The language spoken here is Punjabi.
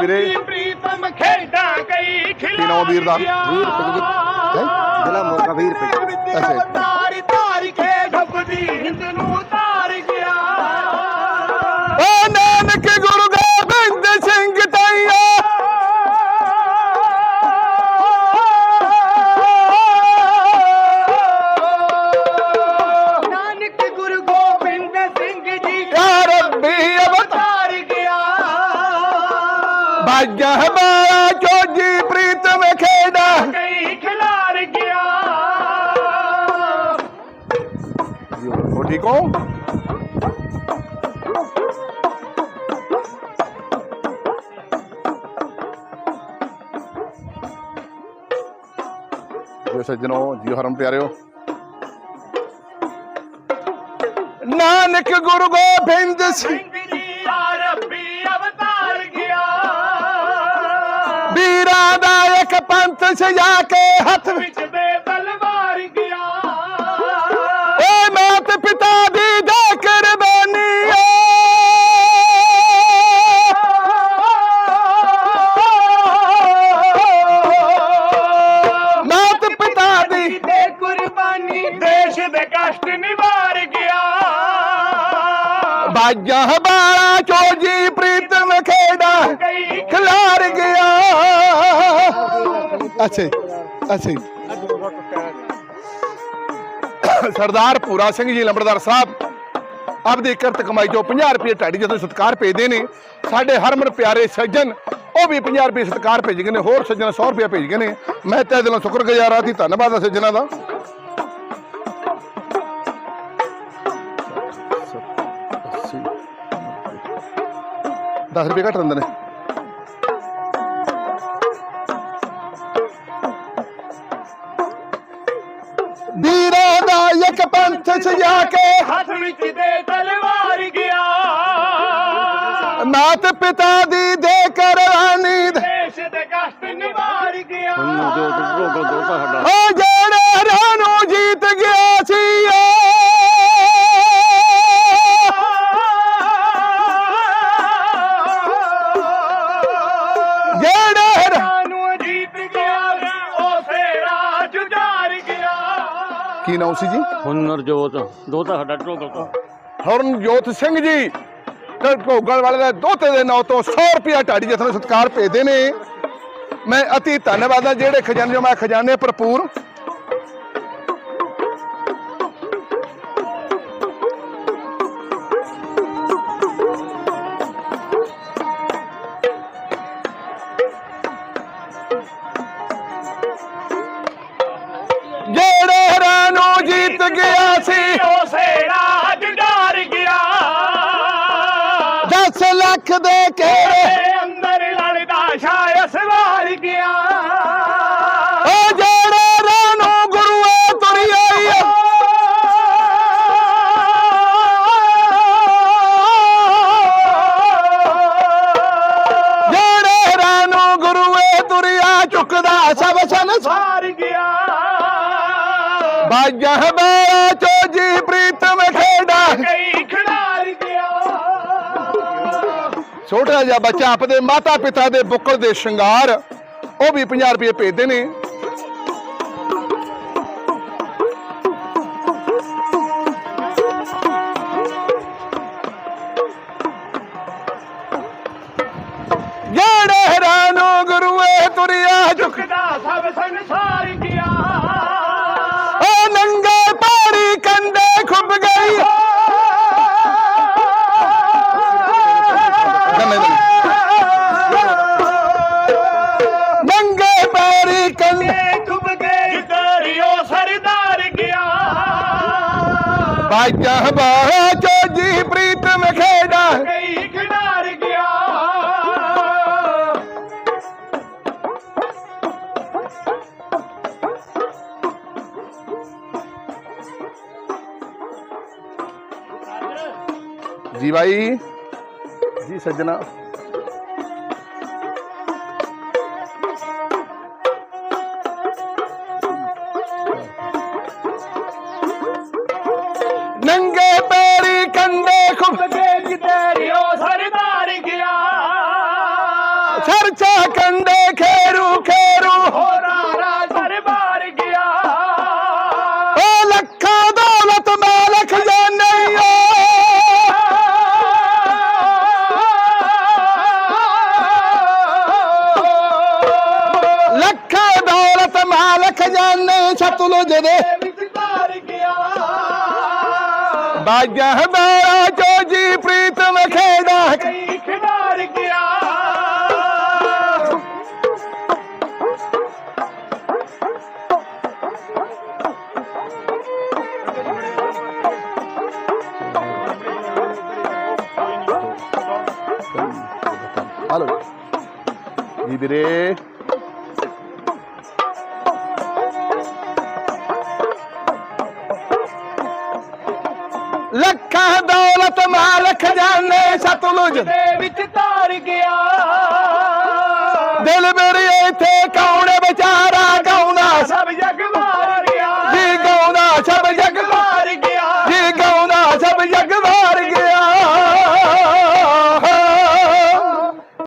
ਵੀਰੇ। ਪ੍ਰੀਤਮ ਖੇਡਾਂ ਕਈ ਖਿਲਾ ਨਾਮ ਵੀਰ ਦਾ? ਵੀਹ ਬਾਜਾ ਬਾਲਾ ਚੋਜੀ ਪ੍ਰੀਤਮ ਖੇਡਾ ਕਈ ਖਿਲਾਰ ਗਿਆ। ਹੋ ਠੀਕ ਹੋ? ਜੋ ਸੱਜਣੋ ਜੀਓ ਹਰਮ ਪਿਆਰਿਓ। ਨਾਨਕ ਗੁਰੂ ਗੋਬਿੰਦ ਸਿੰਘ। ਵੀਰਾਂ ਦਾ ਇੱਕ ਪੰਥ ਸਜਾ ਕੇ ਹੱਥ ਵਿੱਚ। ਦੇ ਤਲਵਾਰ ਗਿਆ। ਏ ਮਾਤ ਪਿਤਾ ਦੀ ਦੇ ਕੁਰਬਾਨੀ ਮਾਤ ਪਿਤਾ ਦੀ ਦੇ ਕੁਰਬਾਨੀ ਦੇਸ਼ ਦੇ ਕਸ਼ਟ ਨਿਵਾਰ ਗਿਆ। ਬਾਜਾ ਬਾਲਾ ਚੋਜੀ ਅੱਛਾ ਜੀ, ਅੱਛਾ ਜੀ। ਸਰਦਾਰ ਪੂਰਾ ਸਿੰਘ ਜੀ ਲੰਬੜਦਾਰ ਸਾਹਿਬ ਆਪਦੀ ਕਿਰਤ ਕਮਾਈ ਚੋਂ 50 ਰੁਪਏ ਢਾਡੀ ਜਦੋਂ ਸਤਕਾਰ ਭੇਜਦੇ ਨੇ ਸਾਡੇ ਹਰਮਨ ਪਿਆਰੇ ਸੱਜਣ ਉਹ ਵੀ 50 ਰੁਪਏ ਸਤਕਾਰ ਭੇਜ ਗਏ ਨੇ ਹੋਰ ਸੱਜਣ 100 ਰੁਪਏ ਭੇਜ ਗਏ ਨੇ। ਮੈਂ ਤਹਿ ਦਿਲੋਂ ਸ਼ੁਕਰਗੁਜ਼ਾਰ ਹਾਂ ਦੀ ਧੰਨਵਾਦ ਆ ਸੱਜਣਾ ਦਾ। ਦਸ ਰੁਪਏ ਘੱਟ ਦਿੰਦੇ ਨੇ। ਇੱਕ ਪੰਥ ਸਜਾ ਕੇ ਹੱਥ ਵਿੱਚ ਦੇ ਤਲਵਾਰ ਗਿਆ। ਮਾਤ ਪਿਤਾ ਦੀ ਦੇ ਕੁਰਬਾਨੀ ਦੇ। ਦੇਸ਼ ਦੇ ਕਸ਼ਟ ਨਿਵਾਰ ਗਿਆ। ਹੁਣ ਜੋ ਕੀ ਨਾਮ ਸੀ ਜੀ? ਹੁਨਰ ਜੋਤ ਦੋ ਤਾਂ ਸਾਡਾ ਢੋਕਲ ਤੋਂ ਹਰਨਜੋਤ ਸਿੰਘ ਜੀ ਤੇ ਭੋਗਲ ਵਾਲੇ ਦੇ ਦੋਤੇ ਦੇ ਨਾਂ ਤੋਂ 100 ਰੁਪਿਆ ਢਾਡੀ ਜਥਨ ਨੂੰ ਸਤਿਕਾਰ ਭੇਜਦੇ ਨੇ। ਮੈਂ ਅਤੀ ਧੰਨਵਾਦ ਹਾਂ ਜਿਹੜੇ ਖਜ਼ਾਨੇ ਮੈਂ ਖਜ਼ਾਨੇ ਭਰਪੂਰ ਬਾਲਾ ਚੋਜੀ ਪ੍ਰੀਤਮ ਖੇਡਾ ਕਈ ਖਿਡਾਰ ਗਿਆ। ਛੋਟਾ ਜਿਹਾ ਬੱਚਾ ਆਪਦੇ ਮਾਤਾ ਪਿਤਾ ਦੇ ਬੁੱਕਲ ਦੇ ਸ਼ਿੰਗਾਰ ਉਹ ਵੀ 50 ਰੁਪਏ ਭੇਜਦੇ ਨੇ। ਬਾਜਾ ਬਾਹਾ ਚੋਜੀ ਪ੍ਰੀਤਮ ਖੇਡਾ ਕਈ ਖਿਡਾਰ ਗਿਆ ਜੀ ਭਾਈ ਜੀ ਸੱਜਣਾ ਕੰਡੇ ਖੁਬ ਤੇਜ ਤੇਰਿਓ ਸਰਦਾਰ ਗਿਆ। ਸਰਚਾ ਕੰਡੇ ਖੇਰੂ ਖੇਰੂ। ਹੋਰਾਰਾ ਦਰਬਾਰ ਗਿਆ। ਓ ਲੱਖਾਂ ਦੌਲਤ ਮਾਲਕ ਜਾਣਿਓ ਲੱਖਾਂ ਦੌਲਤ ਮਾਲਕ ਜਾਣੇ ਸਤਲੁਜ ਦੇ ਬਾਜਾਂ ਹਮਾਰਾ ਜੋ ਜੀ ਪ੍ਰੀਤਮ ਖੇੜਾ ਕਈ ਖਿਡਾਰ ਗਿਆ। ਹਲੋ। ਜੀ ਵੀਰੇ। ਲੱਖਾਂ ਦੌਲਤ ਮਾਲਕ ਜਾਣੇ ਸਤਲੁਜ। ਦੇ ਵਿੱਚ ਤਾਰ ਗਿਆ। ਦਿਲ ਮੇਰੇ ਇੱਥੇ ਕੌਣ